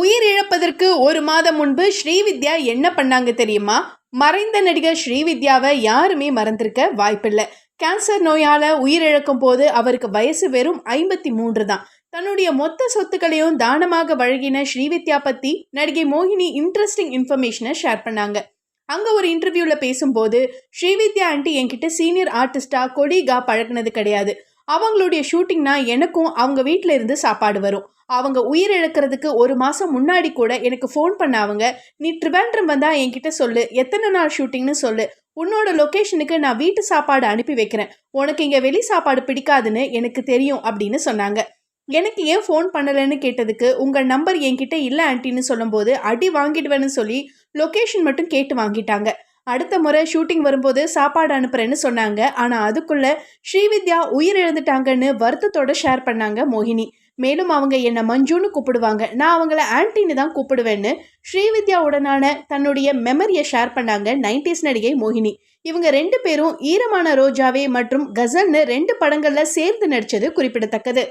உயிரிழப்பதற்கு ஒரு மாதம் முன்பு ஸ்ரீவித்யா என்ன பண்ணாங்க தெரியுமா? மறைந்த நடிகர் ஸ்ரீவித்யாவை யாருமே மறந்திருக்க வாய்ப்பில்லை. கேன்சர் நோயால உயிரிழக்கும் போது அவருக்கு வயசு வெறும் ஐம்பத்தி மூன்று தான். தன்னுடைய மொத்த சொத்துக்களையும் தானமாக வழங்கின ஸ்ரீவித்யா பத்தி நடிகை மோகினி இன்ட்ரெஸ்டிங் இன்ஃபர்மேஷனை ஷேர் பண்ணாங்க. அங்க ஒரு இன்டர்வியூல பேசும்போது ஸ்ரீவித்யா ஆண்டி என்கிட்ட சீனியர் ஆர்டிஸ்டா கொடிகா பழகுனது கிடையாது. அவங்களுடைய ஷூட்டிங்னா எனக்கும் அவங்க வீட்டில் இருந்து சாப்பாடு வரும். அவங்க உயிர் இழக்கிறதுக்கு ஒரு மாதம் முன்னாடி கூட எனக்கு ஃபோன் பண்ண அவங்க நீ ட்ரிவாண்ட்ரம் வந்தால் என்கிட்ட சொல்லு எத்தனை நாள் ஷூட்டிங்னு சொல்லு. உன்னோட லொக்கேஷனுக்கு நான் வீட்டு சாப்பாடு அனுப்பி வைக்கிறேன். உனக்கு இங்கே வெளி சாப்பாடு பிடிக்காதுன்னு எனக்கு தெரியும் அப்படின்னு சொன்னாங்க. எனக்கு ஏன் ஃபோன் பண்ணலைன்னு கேட்டதுக்கு உங்கள் நம்பர் என்கிட்ட இல்லை ஆன்ட்டின்னு சொல்லும்போது அடி வாங்கிடுவேன்னு சொல்லி லொக்கேஷன் மட்டும் கேட்டு வாங்கிட்டாங்க. அடுத்த முறை ஷூட்டிங் வரும்போது சாப்பாடு அனுப்புறேன்னு சொன்னாங்க. ஆனால் அதுக்குள்ளே ஸ்ரீவித்யா உயிர் இழந்துட்டாங்கன்னு வருத்தத்தோடு ஷேர் பண்ணாங்க மோகினி. மேலும் அவங்க என்னை மஞ்சுன்னு கூப்பிடுவாங்க. நான் அவங்கள ஆன்டின்னு தான் கூப்பிடுவேன்னு ஸ்ரீவித்யாவுடனான தன்னுடைய மெமரியை ஷேர் பண்ணாங்க நைன்டிஸ் நடிகை மோகினி. இவங்க ரெண்டு பேரும் ஈரமான ரோஜாவே மற்றும் கசல்னு ரெண்டு படங்களில் சேர்ந்து நடித்தது குறிப்பிடத்தக்கது.